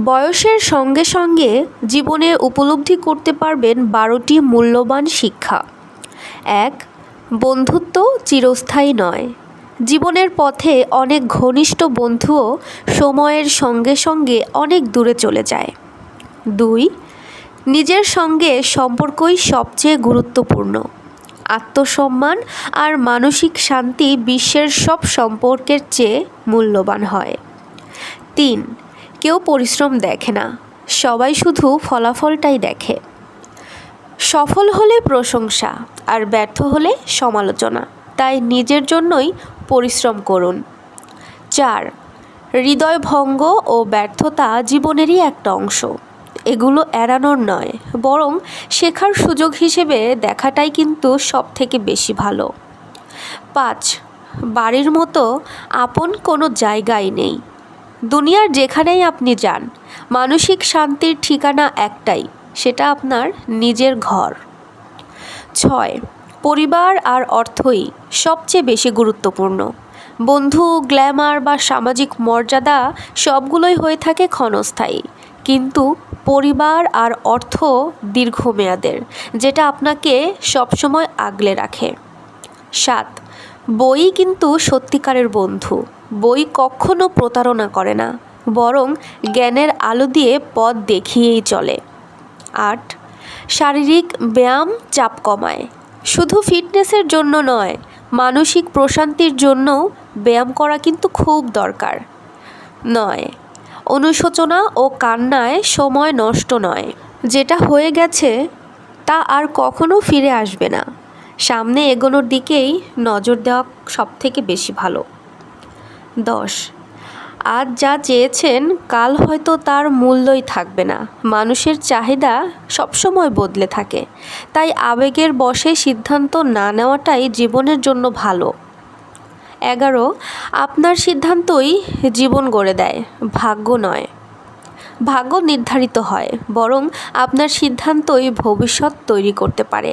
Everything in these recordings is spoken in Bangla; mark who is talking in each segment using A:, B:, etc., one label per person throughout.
A: বয়সের সঙ্গে সঙ্গে জীবনে উপলব্ধি করতে পারবেন বারোটি মূল্যবান শিক্ষা। এক, বন্ধুত্ব চিরস্থায়ী নয়। জীবনের পথে অনেক ঘনিষ্ঠ বন্ধুও সময়ের সঙ্গে সঙ্গে অনেক দূরে চলে যায়। দুই, নিজের সঙ্গে সম্পর্কই সবচেয়ে গুরুত্বপূর্ণ। আত্মসম্মান আর মানসিক শান্তি বিশ্বের সব সম্পর্কের চেয়ে মূল্যবান হয়। তিন কেউ পরিশ্রম দেখে না। সবাই শুধু ফলাফলটাই দেখে। সফল হলে প্রশংসা, আর ব্যর্থ হলে সমালোচনা। তাই নিজের জন্যই পরিশ্রম করুন। চার, হৃদয় ভঙ্গ ও ব্যর্থতা জীবনেরই একটা অংশ। এগুলো এড়ানোর নয়, বরং শেখার সুযোগ হিসেবে দেখাটাই কিন্তু সব থেকে বেশি ভালো। পাঁচ, বাড়ির মতো আপন কোনো জায়গাই নেই। দুনিয়ার যেখানেই আপনি যান, মানসিক শান্তির ঠিকানা একটাই, সেটা আপনার নিজের ঘর। ছয়, পরিবার আর অর্থই সবচেয়ে বেশি গুরুত্বপূর্ণ। বন্ধু, গ্ল্যামার বা সামাজিক মর্যাদা সবগুলোই হয়ে থাকে ক্ষণস্থায়ী। কিন্তু পরিবার আর অর্থ দীর্ঘমেয়াদের, যেটা আপনাকে সবসময় আগলে রাখে। সাত বই কিন্তু সত্যিকারের বন্ধু। বই কখনো প্রতারণা করে না, বরং জ্ঞানের আলো দিয়ে পথ দেখিয়েই চলে। আট, শারীরিক ব্যায়াম চাপ কমায়। শুধু ফিটনেসের জন্য নয়, মানসিক প্রশান্তির জন্যও ব্যায়াম করা কিন্তু খুব দরকার। নয়, অনুশোচনা ও কান্নায় সময় নষ্ট নয়। যেটা হয়ে গেছে, তা আর কখনো ফিরে আসবে না। সামনে এগোনোর দিকেই নজর দেওয়া সব থেকে বেশি ভালো। দশ। আজ যা চেয়েছেন, কাল হয়তো তার মূল্যই থাকবে না। মানুষের চাহিদা সবসময় বদলে থাকে। তাই আবেগের বশে সিদ্ধান্ত না নেওয়াটাই জীবনের জন্য ভালো। এগারো। আপনার সিদ্ধান্তই জীবন গড়ে দেয়, ভাগ্য নয়। ভাগ্য নির্ধারিত হয়, বরং আপনার সিদ্ধান্তই ভবিষ্যৎ তৈরি করতে পারে।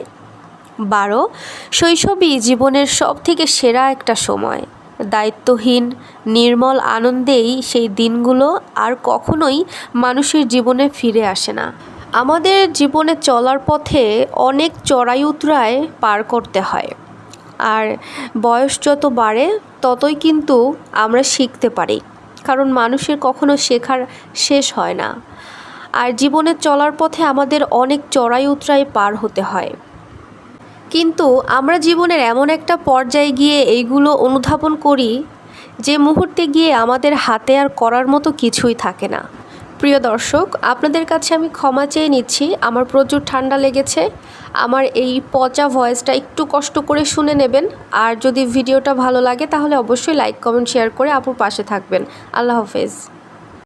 A: বারো, শৈশবই জীবনের সব থেকে সেরা একটা সময়। দায়িত্বহীন, নির্মল আনন্দেই সেই দিনগুলো আর কখনোই মানুষের জীবনে ফিরে আসে না। আমাদের জীবনে চলার পথে অনেক চড়াই উতরায় পার করতে হয়। আর বয়স যত বাড়ে, ততই কিন্তু আমরা শিখতে পারি। কারণ মানুষের কখনো শেখার শেষ হয় না। আর জীবনে চলার পথে আমাদের অনেক চড়াই উতরাই পার হতে হয়। কিন্তু আমরা জীবনের এমন একটা পর্যায়ে গিয়ে এইগুলো অনুধাবন করি যে মুহূর্তে গিয়ে আমাদের হাতে আর করার মতো কিছুই থাকে না। প্রিয় দর্শক, আপনাদের কাছে আমি ক্ষমা চেয়ে নিচ্ছি। আমার প্রচুর ঠান্ডা লেগেছে। আমার এই পচা ভয়েসটা একটু কষ্ট করে শুনে নেবেন। আর যদি ভিডিওটা ভালো লাগে, তাহলে অবশ্যই লাইক, কমেন্ট, শেয়ার করে আপুর পাশে থাকবেন। আল্লাহ হাফেজ।